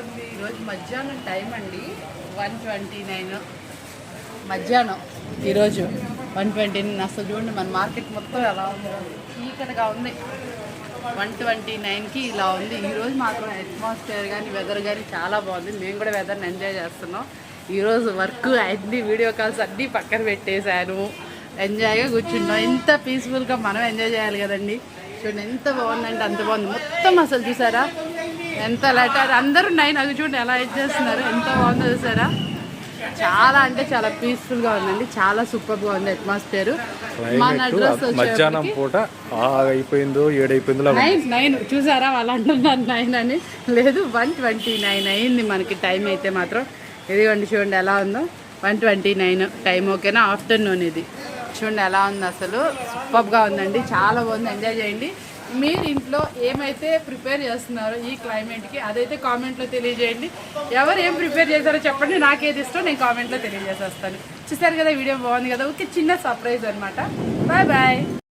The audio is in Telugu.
ఉంది ఈరోజు మధ్యాహ్నం టైం అండి. One twenty nine. మధ్యాహ్నం ఈరోజు వన్ ట్వంటీ నైన్. అసలు చూడండి మన మార్కెట్ మొత్తం ఎలా ఉందో. చీకటిగా ఉంది. వన్ ట్వంటీ నైన్కి ఇలా ఉంది. ఈరోజు మాత్రం అట్మాస్ఫియర్ కానీ వెదర్ కానీ చాలా బాగుంది. మేము కూడా వెదర్ని ఎంజాయ్ చేస్తున్నాం. ఈరోజు వర్క్ అన్ని వీడియో కాల్స్ అన్నీ పక్కన పెట్టేశాను. ఎంజాయ్గా కూర్చున్నాం. ఎంత పీస్ఫుల్గా మనం ఎంజాయ్ చేయాలి కదండి. చూడండి ఎంత బాగుందంటే అంత బాగుంది. మొత్తం అసలు చూసారా? ఎంత లెటర్ అందరూ నైన్ అది చూడండి ఎలా ఎడ్ చేస్తున్నారు? ఎంత బాగుందో చూసారా? చాలా అంటే చాలా పీస్ఫుల్గా ఉందండి. చాలా సూపర్గా ఉంది అట్మాస్ఫియర్ మన అడ్రస్ క్లైమేట్ మధ్యాహ్నం పూట అయిపోయిందో ఏడు అయిపోయిందో నైన్ నైన్. చూసారా వాళ్ళు అంటున్నారు నైన్ అని? లేదు వన్ ట్వంటీ నైన్ అయింది మనకి టైం అయితే మాత్రం. ఇదిగోండి చూడండి ఎలా ఉందో. వన్ ట్వంటీ నైన్ టైం ఓకేనా ఆఫ్టర్నూన్ ఇది. చూడండి ఎలా ఉంది అసలు. సూపర్గా ఉందండి. చాలా బాగుంది. ఎంజాయ్ చేయండి. మీరు ఇంట్లో ఏమైతే ప్రిపేర్ చేస్తున్నారో ఈ క్లైమేట్కి అదైతే కామెంట్లో తెలియజేయండి. ఎవరు ఏం ప్రిపేర్ చేశారో చెప్పండి. నాకేది ఇష్టం నేను కామెంట్లో తెలియజేసేస్తాను. చూసారు కదా వీడియో బాగుంది కదా? ఓకే చిన్న సర్ప్రైజ్ అనమాట బాయ్ బాయ్.